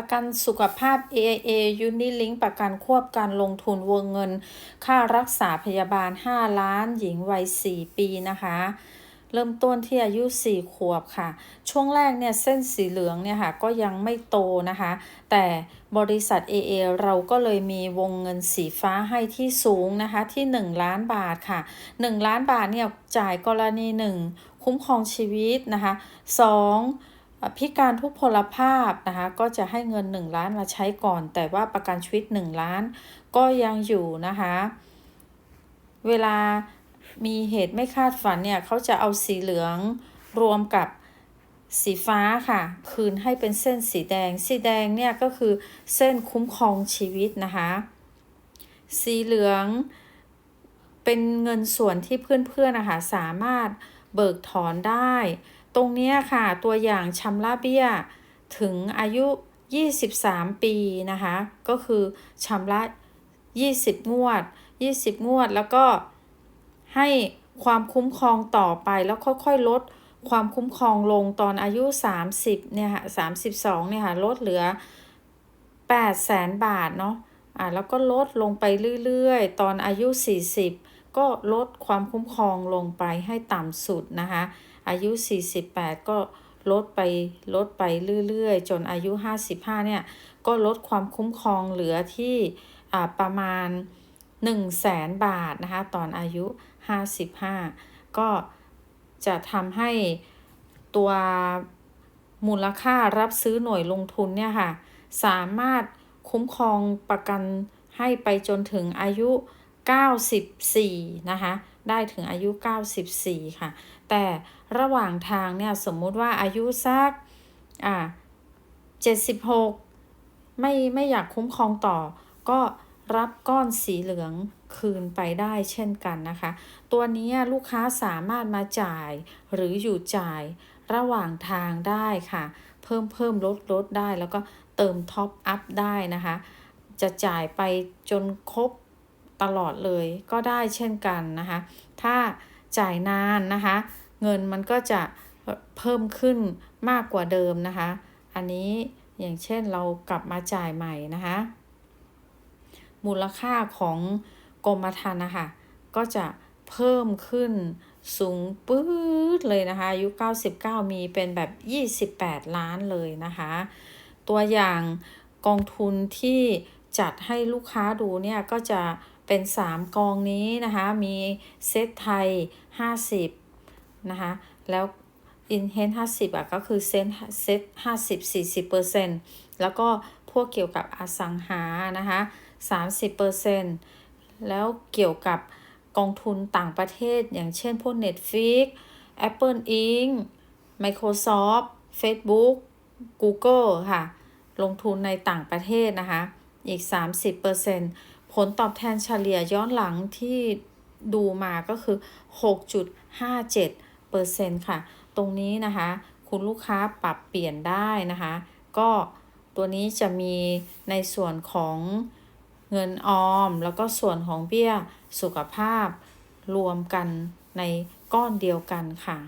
ประกันสุขภาพ AIA Unilink ประกันควบการลงทุนวงเงิน ค่ารักษาพยาบาล 5 ล้าน หญิงวัย 4 ปีนะคะเริ่มต้นที่อายุ 4 ขวบค่ะ ช่วงแรกเนี่ยเส้นสีเหลืองเนี่ยค่ะก็ยังไม่โตนะคะ แต่บริษัท AA เราก็เลยมีวงเงินสีฟ้าให้ที่สูงนะคะที่ 1 ล้านบาทค่ะ 1 ล้านบาทเนี่ยจ่ายกรณี 1 คุ้มครองชีวิตนะคะ 2. พิการทุกพลภาพนะคะก็จะให้เงิน 1 ล้านมาใช้ก่อน แต่ว่าประกันชีวิต 1 ล้านก็ยังอยู่นะคะเวลามีเหตุไม่คาดฝันเนี่ยเขาจะเอาสีเหลืองรวมกับสีฟ้าค่ะ คืนให้เป็นเส้นสีแดง สีแดงเนี่ยก็คือเส้นคุ้มครองชีวิตนะคะ สีเหลืองเป็นเงินส่วนที่เพื่อนๆนะคะสามารถเบิกถอนได้ ตรงนี้ค่ะตัวอย่างชำระเบี้ยถึงอายุ 23 ปีนะคะ ก็คือชำระ 20 งวด 20 งวดแล้วก็ให้ความคุ้มครองต่อไปแล้วค่อยๆ ลดความคุ้มครองลงตอนอายุ 30 เนี่ยค่ะ 32 เนี่ยค่ะ ลดเหลือ8แสนบาทเนาะอ่าแล้วก็ลดลงไปเรื่อยๆ ตอนอายุ 40 ก็ลดความคุ้มครองลงไปให้ต่ำสุดนะคะ อายุ 48 ก็ลดไปลดไปเรื่อยๆ จนอายุ 55 เนี่ย ก็ลดความคุ้มครองเหลือที่ประมาณ 1 0 0 0 0แสนบาทนะคะ ตอนอายุ 55 ก็จะทำให้ตัวมูลค่ารับซื้อหน่วยลงทุนเนี่ยค่ะ สามารถคุ้มครองประกันให้ไปจนถึงอายุ 94 นะคะ ได้ถึงอายุ 94 ค่ะ แต่ระหว่างทางเนี่ยสมมุติว่าอายุสักอ่า76 ไม่ไม่อยากคุ้มครองต่อ ก็รับก้อนสีเหลืองคืนไปได้เช่นกันนะคะ ตัวนี้ลูกค้าสามารถมาจ่ายหรืออยู่จ่ายระหว่างทางได้ค่ะ เพิ่มเพิ่มลดลดได้แล้วก็เติมท็อปอัพได้นะคะ จะจ่ายไปจนครบ ตลอดเลยก็ได้เช่นกันนะคะ ถ้าจ่ายนานนะคะ เงินมันก็จะเพิ่มขึ้นมากกว่าเดิมนะคะ อันนี้อย่างเช่นเรากลับมาจ่ายใหม่นะคะ มูลค่าของกรมธรรม์นะคะก็จะเพิ่มขึ้นสูงปื๊ดเลยนะคะอายุ 99 มีเป็นแบบ 28 ล้านเลยนะคะ ตัวอย่างกองทุนที่จัดให้ลูกค้าดูเนี่ยก็จะ เป็น 3 กองนี้นะคะ มีเซตไทย 50 นะคะ แล้วอินเฮน50อะก็คือเซตเซต50 40%แล้วก็พวกเกี่ยวกับอสังหานะคะ30%แล้วเกี่ยวกับกองทุนต่างประเทศ อย่างเช่นพวก Netflix Apple Inc Microsoft Facebook Google ค่ะ ลงทุนในต่างประเทศนะคะ อีก 30% ผลตอบแทนเฉลี่ยย้อนหลังที่ดูมาก็คือ 6.57%ค่ะ ตรงนี้นะคะ คุณลูกค้าปรับเปลี่ยนได้นะคะ ก็ตัวนี้จะมีในส่วนของเงินออม แล้วก็ส่วนของเบี้ยสุขภาพรวมกันในก้อนเดียวกันค่ะ